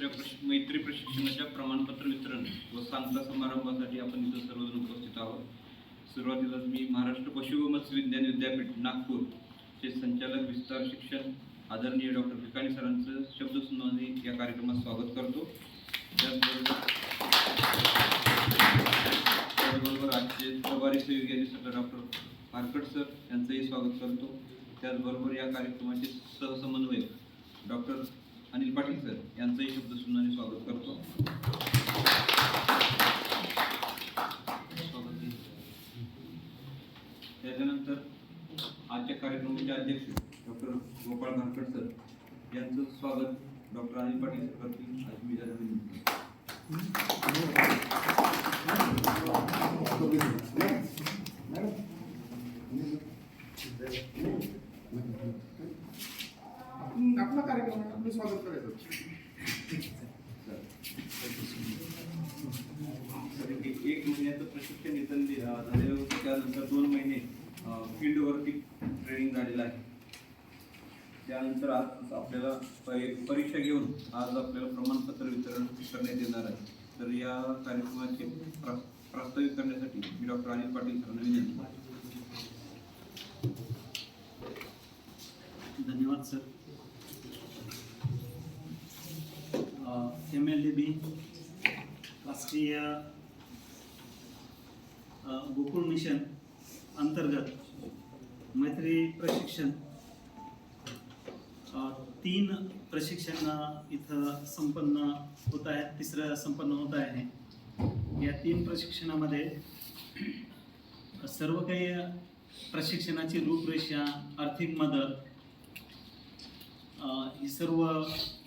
मैत्री प्रशिक्षणाच्या प्रमाणपत्र वितरण व सांगता समारंभासाठी आपण इथं सर्वजण उपस्थित आहोत. सुरुवातीलाच मी महाराष्ट्र पशु व मत्स्य विज्ञान विद्यापीठ नागपूर चे संचालक विस्तार शिक्षण आदरणीय डॉक्टर भिकाणी सरांचं शब्दसुनावणी या कार्यक्रमात स्वागत करतो. त्याचबरोबर त्याचबरोबर आजचे प्रभारी सहयोगी अधिष्ठाता डॉक्टर फारकट सर यांचंही स्वागत करतो. त्याचबरोबर या कार्यक्रमाचे सहसंबंध डॉक्टर अनिल पाटील सर यांचंही शब्दसुनाने स्वागत करतो स्वागत आहे. त्याच्यानंतर आजच्या कार्यक्रमाचे अध्यक्ष डॉक्टर गोपाळ सर यांचं स्वागत डॉक्टर अनिल पाटील सर करतील. आज मी आपला कार्यक्रम आपलं स्वागत करायचं तर एक एक महिन्याचं प्रशिक्षण इथं दि- अं, झालेलं होतं त्यानंतर दोन महिने फील्डवरती ट्रेनिंग झालेलं आहे त्यानंतर आज आपल्याला प- परीक्षा घेऊन आज आपल्याला प्रमाणपत्र वितरण करण्यात येणार आहे. तर या कार्यक्रमाचे प्रा- प्रास्ताविक करण्यासाठी मी डॉक्टर अनिल पाटील सरांना विनंती धन्यवाद sir. M L A B Rashtriya Gokul mission अंतर्गत मैत्री प्रशिक्षण तीन प्रशिक्षण इथं संपन्न होत आहेत तिसरं संपन्न होत आहे. या तीन प्रशिक्षणामध्ये सर्व काही प्रशिक्षणाची रूपरेषा आर्थिक मदत ही सर्व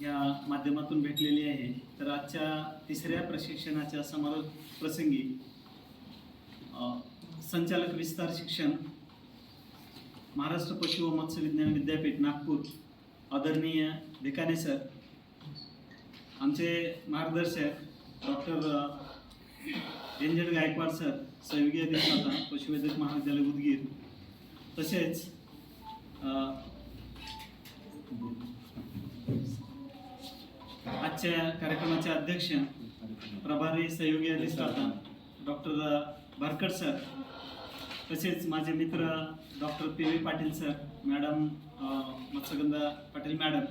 या माध्यमातून भेटलेली आहे. तर आजच्या तिसऱ्या प्रशिक्षणाच्या समारोप प्रसंगी संचालक विस्तार शिक्षण महाराष्ट्र पशु व मत्स्य विज्ञान विद्यापीठ नागपूर आदरणीय भिकाणे सर आमचे मार्गदर्शक डॉक्टर एंजल गायकवाड सर सहयोगी अधिष्ठाता पशुवैद्यक महाविद्यालय उदगीर तसेच आजच्या कार्यक्रमाचे अध्यक्ष प्रभारी सहयोगी अधिष्ठाता डॉक्टर भारकट सर तसेच माझे मित्र doctor P V Patil sir madam Matsyagandha Patil madam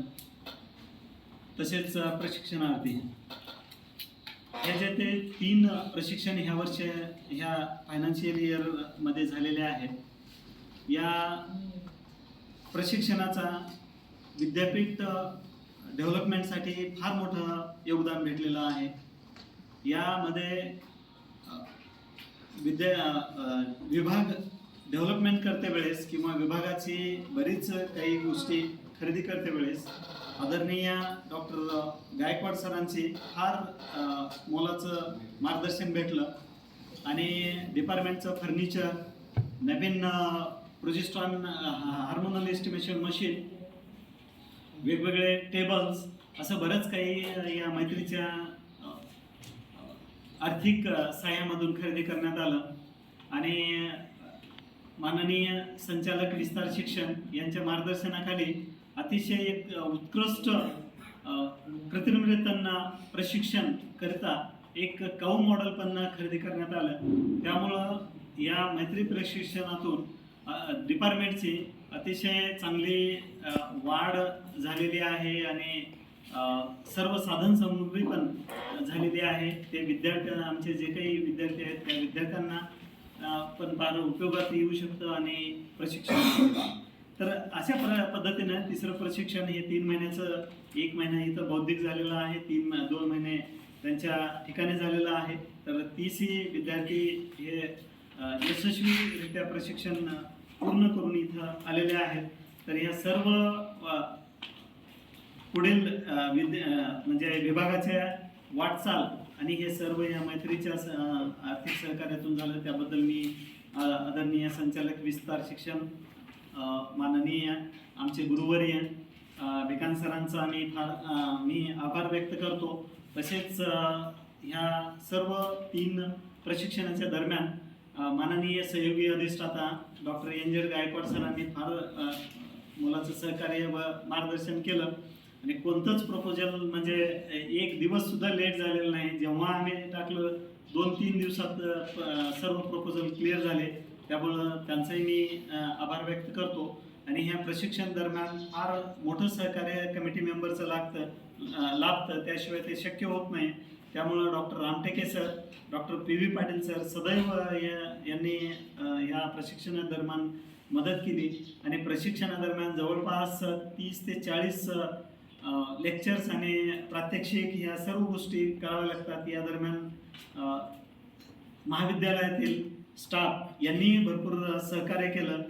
तसेच प्रशिक्षणार्थी. हे जे ते तीन प्रशिक्षण ह्या वर्ष ह्या फायनान्शियल इयरमध्ये झालेले आहेत. या प्रशिक्षणाचा विद्यापीठ डेव्हलपमेंटसाठी फार मोठं योगदान भेटलेलं आहे. यामध्ये विद्या विभाग डेव्हलपमेंट करते वेळेस किंवा विभागाची बरीच काही गोष्टी खरेदी करते वेळेस आदरणीय डॉक्टर गायकवाड सरांची फार मोलाचं मार्गदर्शन भेटलं. आणि डिपार्टमेंटचं फर्निचर नवीन प्रोजिस्ट्रॉन हार्मोनल एस्टिमेशन मशीन वेगवेगळे टेबल्स असं बरंच काही या मैत्रीच्या आर्थिक सहाय्यामधून खरेदी करण्यात आलं. आणि माननीय संचालक विस्तार शिक्षण यांच्या मार्गदर्शनाखाली अतिशय एक उत्कृष्ट अ, कृत्रिम प्रशिक्षण करता एक काऊ मॉडेल पण खरेदी करण्यात आलं. त्यामुळं या मैत्री प्रशिक्षणातून डिपार्टमेंटची अतिशय चांगली वाढ झालेली आहे आणि सर्व साधन सामुग्री पण झालेली आहे. ते विद्यार्थ्यांना आमचे जे काही विद्यार्थी आहेत त्या विद्यार्थ्यांना अ, पण फार उपयोगात येऊ शकतं आणि प्रशिक्षण तर अशा प्र पद्धतीनं तिसरं प्रशिक्षण हे तीन महिन्याचं एक महिना इथं बौद्धिक झालेलं आहे तीन दोन महिने त्यांच्या ठिकाणी झालेलं आहे. तर तीसही विद्यार्थी हे यशस्वीरित्या प्रशिक्षण पूर्ण करून इथं आलेले आहेत. तर या सर्व पुढील विद्या म्हणजे विभागाच्या वाटचाल आणि हे सर्व या मैत्रीच्या आर्थिक सहकार्यातून झालं. त्याबद्दल मी आदरणीय संचालक विस्तार शिक्षण माननीय आमचे गुरुवर्य अ, सरांचा मी फार मी आभार व्यक्त करतो. तसेच ह्या सर्व तीन प्रशिक्षणाच्या दरम्यान माननीय सहयोगी अधिष्ठाता डॉक्टर एंजर गायकवाड सरांनी फार मुलाचं मोलाचं सहकार्य व मार्गदर्शन केलं. आणि कोणतंच प्रपोजल म्हणजे एक दिवस सुद्धा लेट झालेलं नाही. जेव्हा आम्ही टाकलं दोन तीन दिवसात सर्व प्रपोजल क्लिअर झाले. त्यामुळं त्यांचंही मी आभार व्यक्त करतो. आणि ह्या प्रशिक्षण दरम्यान फार मोठं सहकार्य कमिटी मेंबरचं लागतं लाभतं त्याशिवाय ते शक्य होत नाही. त्यामुळं doctor Ramteke sir doctor P V Patil sir सदैव या- यांनी या प्रशिक्षणादरम्यान मदत केली. आणि प्रशिक्षणादरम्यान जवळपास तीस ते चाळीस लेक्चर्स आणि प्रात्यक्षिक ह्या सर्व गोष्टी कराव्या लागतात. या दरम्यान महाविद्यालयातील स्टाफ यांनी भरपूर सहकार्य केलं.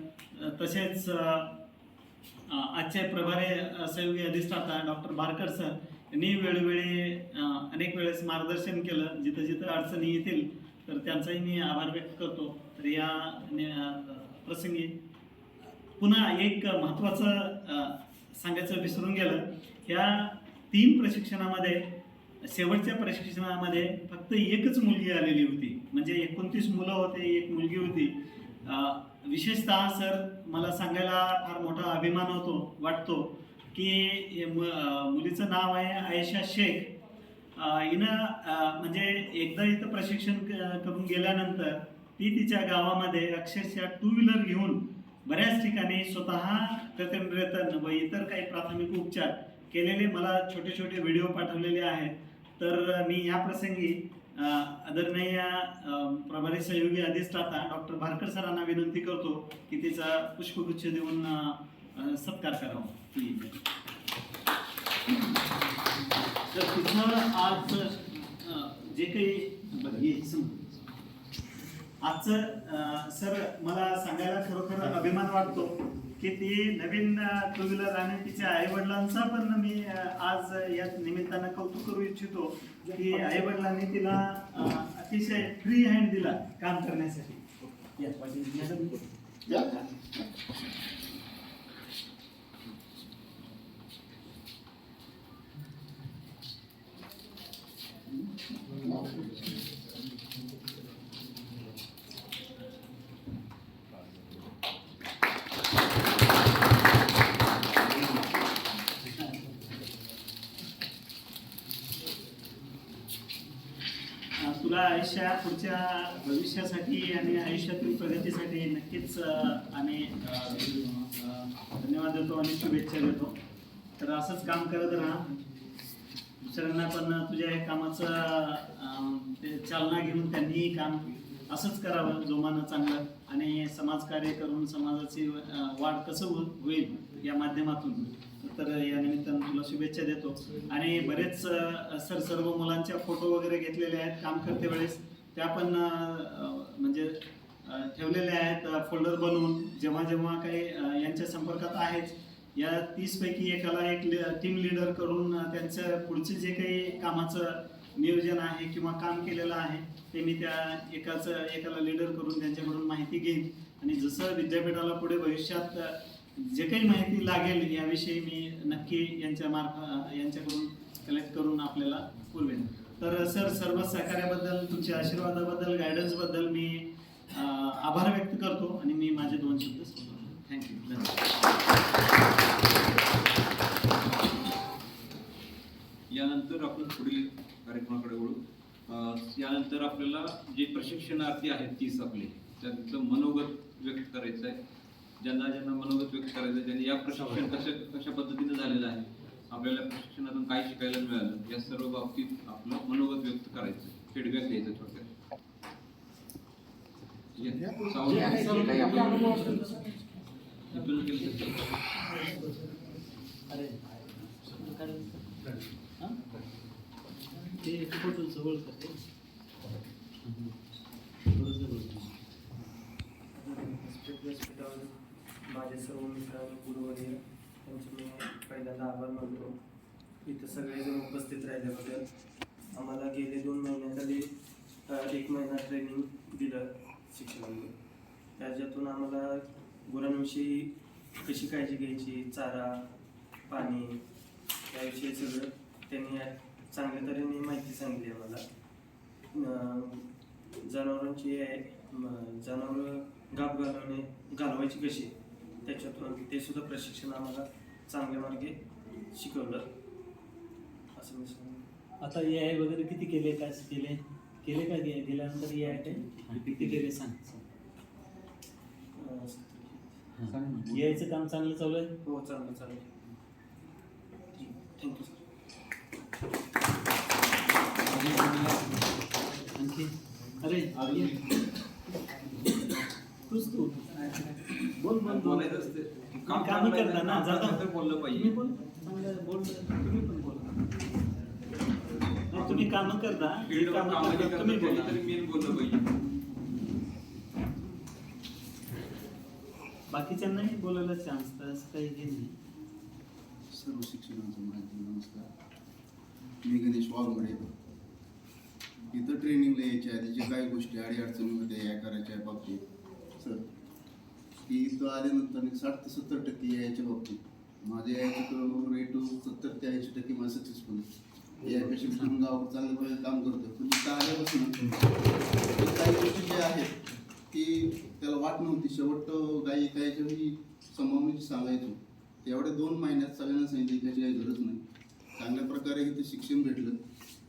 तसेच आजच्या आजचे प्रभारी अ, सहयोगी अधिष्ठाता डॉक्टर बारकर सर यांनी वेळोवेळी अनेक वेळेस मार्गदर्शन केलं. जिथं जिथं अडचणी येतील तर त्यांचाही मी आभार व्यक्त करतो. तर या प्रसंगी पुन्हा एक महत्त्वाचं सांगायचं विसरून गेलं. ह्या तीन प्रशिक्षणामध्ये शेवटच्या प्रशिक्षणामध्ये फक्त एकच मुलगी आलेली होती. म्हणजे एकोणतीस मुलं होते एक मुलगी होती. विशेषतः सर मला सांगायला फार मोठा अभिमान होतो वाटतो की मुलीचं नाव आहे आयशा शेख. हिनं म्हणजे एकदा इथं प्रशिक्षण क- करून गेल्यानंतर ती तिच्या गावामध्ये अक्षरशः टू व्हीलर घेऊन बऱ्याच ठिकाणी स्वतः प्रथमरेतन व इतर काही प्राथमिक उपचार केलेले मला छोटे छोटे व्हिडिओ पाठवलेले आहेत. तर मी या प्रसंगी आदरणीय प्रभारी सहयोगी अधिष्ठाता डॉक्टर भारकर सरांना विनंती करतो की तिचा पुष्पगुच्छ देऊन सत्कार करावा. तर तिथं आज जे काही आजचं सर मला सांगायला खरोखर अभिमान वाटतो. की ती नवीन टू व्हीलर आणि तिच्या आई वडिलांचा पण मी आज या निमित्तानं कौतुक करू इच्छितो की आई वडिलांनी तिला अतिशय फ्री हँड दिला काम करण्यासाठी. या, पाटील. या. अ, तुला आयुष्या पुढच्या भविष्यासाठी आणि आयुष्यातील प्रगतीसाठी नक्कीच आम्ही धन्यवाद देतो आणि शुभेच्छा देतो. तर असंच काम करत राहा. दुसऱ्यांना पण तुझ्या या कामाचं ते चालना घेऊन त्यांनीही काम असंच करावं जोमानं चांगलं. आणि समाजकार्य करून समाजाची वाढ कसं होईल या माध्यमातून? तर या निमित्तानं तुला शुभेच्छा देतो. आणि बरेच सर सर्व मुलांच्या फोटो वगैरे घेतलेले आहेत काम करते वेळेस. त्या पण म्हणजे ठेवलेल्या आहेत फोल्डर बनवून. जेव्हा जेव्हा काही यांच्या संपर्कात आहेच या तीस पैकी एकाला एक टीम लीडर करून त्यांचं पुढचे जे काही कामाचं नियोजन आहे किंवा काम केलेलं आहे ते मी त्या एकाच एकाला लीडर करून त्यांच्याकडून माहिती घेईन. आणि जसं विद्यापीठाला पुढे भविष्यात जे काही माहिती लागेल याविषयी मी नक्की यांच्या मार्फ यांच्याकडून कलेक्ट करून आपल्याला पुरवेन तर सर सर्व सहकार्याबद्दल तुमच्या आशीर्वादाबद्दल गायडन्सबद्दल मी आभार व्यक्त करतो आणि मी माझे दोन शब्द थँक्यू यानंतर आपण पुढील कार्यक्रमाकडे वळू. यानंतर आपल्याला जे प्रशिक्षणार्थी आहेत तीस आपले त्यांचं मनोगत व्यक्त करायचं आहे ज्यांना ज्यांना मनोगत व्यक्त करायचं आहे त्यांनी या प्रशिक्षण कशा कशा पद्धतीने झालेलं आहे आपल्याला प्रशिक्षणातून काय शिकायला मिळालं या सर्व बाबतीत आपलं मनोगत व्यक्त करायचं फीडबॅक द्यायचं थोडक्यात. तो फोटो जवळ करते व्यासपीठावर माझे सर्व मित्र त्यांचे मी पहिल्यांदा आभार मानतो. इथं सगळेजण उपस्थित राहिल्याबद्दल आम्हाला गेले दोन महिन्याखाली एक महिना ट्रेनिंग दिलं शिक्षकांनी. त्याच्यातून आम्हाला गुरांविषयी कशी काळजी घ्यायची चारा पाणी याविषयी सगळं त्यांनी चांगल्या तऱ्हेने माहिती सांगितली आम्हाला. जनावरांची जनावर गाप घालवणे घालवायची कशी? त्याच्यातून ते सुद्धा प्रशिक्षण आम्हाला चांगल्या मार्गे शिकवलं. असं मी सांगेन. आता ए आय वगैरे किती केले काय केले केले का गे- गेल्यानंतर ए आय काय? किती केले? सांग. आयचं काम चांगलं चालू आहे? हो चालेल चालेल थँक्यू सर. आणखी अरे. तूच तू. बोल बोल बोल बोलायचं असते. काम कामं करता ना, जाता. तर बोललं तुम्ही पाहिजे बोल चांगलं बोल तुम्ही पण बोला. नाही, तुम्ही कामं करता जे फील्डवर कामं कामाची करता, तुम्ही करता बोला. तरी मेन बोललं पाहिजे. बाकीच्यांनाही बोलायला चान्स तर असं काही हे नाही. सर्व शिक्षणाचं माहिती नमस्कार. मी गणेश वाघमडे इथं ट्रेनिंगला यायच्या आधी जे काही गोष्टी अडी अडचणी होत्या या करायच्या बाबतीत सर की इथं आल्यानंतर एक साठ ते सत्तर टक्के यायच्या बाबतीत. माझ्या यायचं रेट सत्तर ते ऐंशी टक्के माझं सक्सेसफुल यापेक्षा मी गावावर चांगल्या प्रकारे काम करतो पण इथं आल्यापासून काही गोष्टी ज्या आहेत की त्याला वाट नव्हती. शेवट काही काहीच्या मी संभावनेची सांगायचो तेवढ्या दोन महिन्यात सगळ्यांना सांगितलं त्याची काही गरज नाही. चांगल्या प्रकारे इथं शिक्षण भेटलं.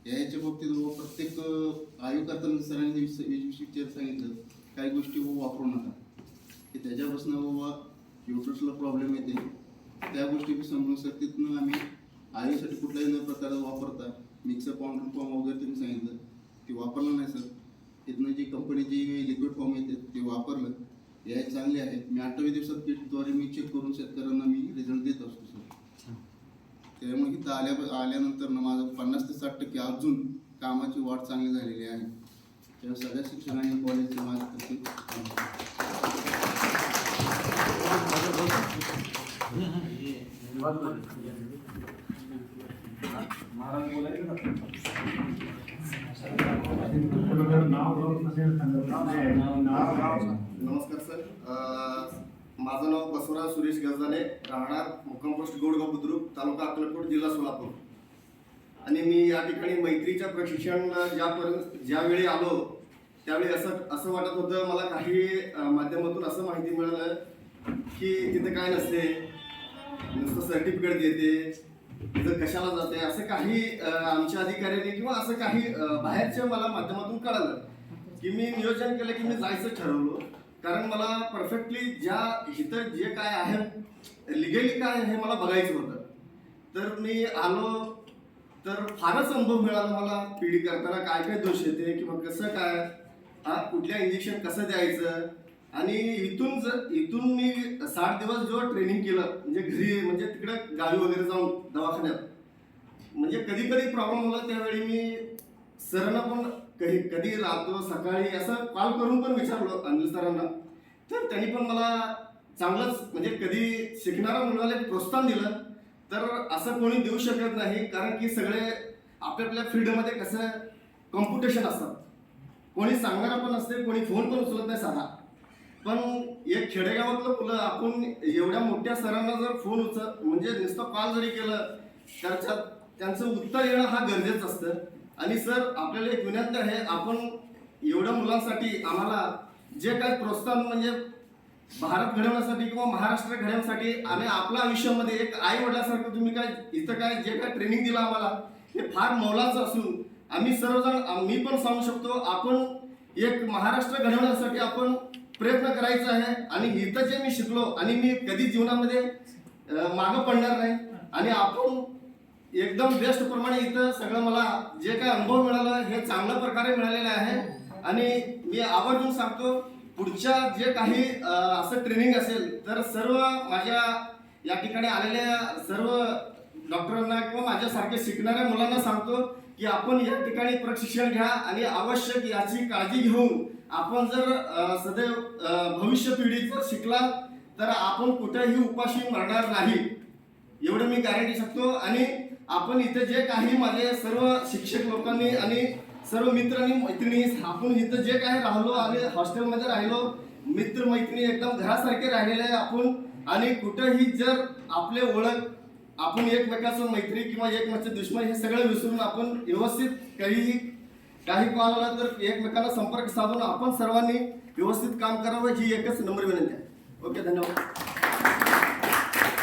याच्या बाबतीत प्रत्येक आयुक्त आयोग करताना सरांनी विषयी सांगितलं काही गोष्टी वापरू नका. की त्याच्यापासून बाबा युट्रसला प्रॉब्लेम येते. त्या गोष्टी बी समजून सर तिथनं आम्ही आईसाठी कुठल्याही न प्रकारे वापरता मिक्सर पावडर फॉर्म वगैरे तुम्ही सांगितलं ते वापरलं नाही सर. तिथनं जी कंपनीची लिक्विड फॉर्म येते ते वापरलं. हे चांगले आहे. मी अठ्ठावीस दिवसात किटद्वारे मी चेक करून शेतकऱ्यांना मी रिझल्ट देत असतो सर. त्यामुळे इथं आल्या आल्यानंतर ना माझं पन्नास ते साठ टक्के अजून कामाची वाढ चांगली झालेली आहे. तेव्हा सगळ्या शिक्षकांनी कॉलेजचे माझ्या हा, हा, ये. महाराज बोलायचं ना नमस्कार सर. माझं नाव बसवराज सुरेश गजाने राहणार मुक्कामपोस्ट गोडगाव बुद्रुक तालुका अक्कलकोट जिल्हा सोलापूर. आणि मी या ठिकाणी मैत्रीच्या प्रशिक्षण ज्यापर्यंत ज्यावेळी आलो त्यावेळी असं असं वाटत होतं मला काही माध्यमातून असं माहिती मिळालं की तिथं काय नसते नुसतं सर्टिफिकेट देते तिथं कशाला जाते असं काही आमच्या अधिकाऱ्यांनी किंवा असं काही बाहेरच्या मला माध्यमातून कळालं की मी नियोजन केलं की मी जायचं ठरवलं. कारण मला परफेक्टली ज्या इथं जे काय आहे लिगली काय हे मला बघायचं होतं. तर मी आलो तर फारच अनुभव मिळाला मला पीडी करताना काय काय दोष येते किंवा कसं काय हा कुठल्या इंजेक्शन कसं द्यायचं आणि इथून जर इथून मी साठ दिवस जो ट्रेनिंग केलं म्हणजे घरी म्हणजे तिकडे गावी वगैरे जाऊन दवाखान्यात. म्हणजे कधी कधी प्रॉब्लेम होला त्यावेळी मी सरांना पण कधी कधी राहतो सकाळी असं कॉल करून पण विचारलो अनिल सरांना. तर त्यांनी पण मला चांगलंच म्हणजे कधी शिकणारा मुलाला एक प्रोत्साहन दिलं. तर असं कोणी देऊ शकत नाही कारण की सगळे आपल्या आपल्या फील्डमध्ये कसं कॉम्पिटिशन असतात कोणी सांगणारा पण असते कोणी फोन पण उचलत नाही साधा. पण एक खेडेगावातलं मुलं आपण एवढ्या मोठ्या सरांना जर फोन उचल म्हणजे नुसतं कॉल जरी केलं त्याच्यात त्यांचं उत्तर येणं हा गरजेचं असतं. आणि सर आपल्याला एक विनंती आहे आपण एवढ्या मुलांसाठी आम्हाला जे काय प्रोत्साहन म्हणजे भारत घडवण्यासाठी किंवा महाराष्ट्र घडवण्यासाठी आणि आपल्या आयुष्यामध्ये एक आई वडिलासारखं तुम्ही काय इथं काय जे काय ट्रेनिंग दिलं आम्हाला हे फार मौलाचं असून आम्ही सर्वजण मी पण सांगू शकतो आपण एक महाराष्ट्र घडवण्यासाठी आपण प्रयत्न करायचा आहे आणि इथं जे मी शिकलो आणि मी कधी जीवनामध्ये मागं पडणार नाही. आणि आपण एकदम बेस्ट प्रमाणे इथं सगळं मला जे काय अनुभव मिळाला हे चांगल्या प्रकारे मिळालेलं आहे. आणि मी आवर्जून सांगतो पुढच्या जे काही असं ट्रेनिंग असेल तर सर्व माझ्या या ठिकाणी आलेल्या सर्व डॉक्टरांना किंवा माझ्यासारखे शिकणाऱ्या मुलांना सांगतो की आपण या ठिकाणी प्रशिक्षण घ्या आणि आवश्यक याची काळजी घेऊन आपण जर सदैव भविष्य पिढी जर शिकला तर आपण कुठेही उपाशी मरणार नाही. एवढं मी गॅरंटी शकतो. आणि आपण इथे जे काही माझे सर्व शिक्षक लोकांनी आणि सर्व मित्रांनी मैत्रिणी आपण इथं जे काही राहिलो आणि हॉस्टेलमध्ये राहिलो मित्र मैत्रिणी एकदम घरासारखे राहिलेले आहे आपण. आणि कुठंही जर आपले ओळख आपण एकमेकाचं मैत्री किंवा एकमेकाचं दुश्मन हे सगळं विसरून आपण व्यवस्थित काहीही काही कोणाला तर एकमेकांना संपर्क साधून आपण सर्वांनी व्यवस्थित काम करावं ही एकच नम्र विनंती आहे. ओके धन्यवाद.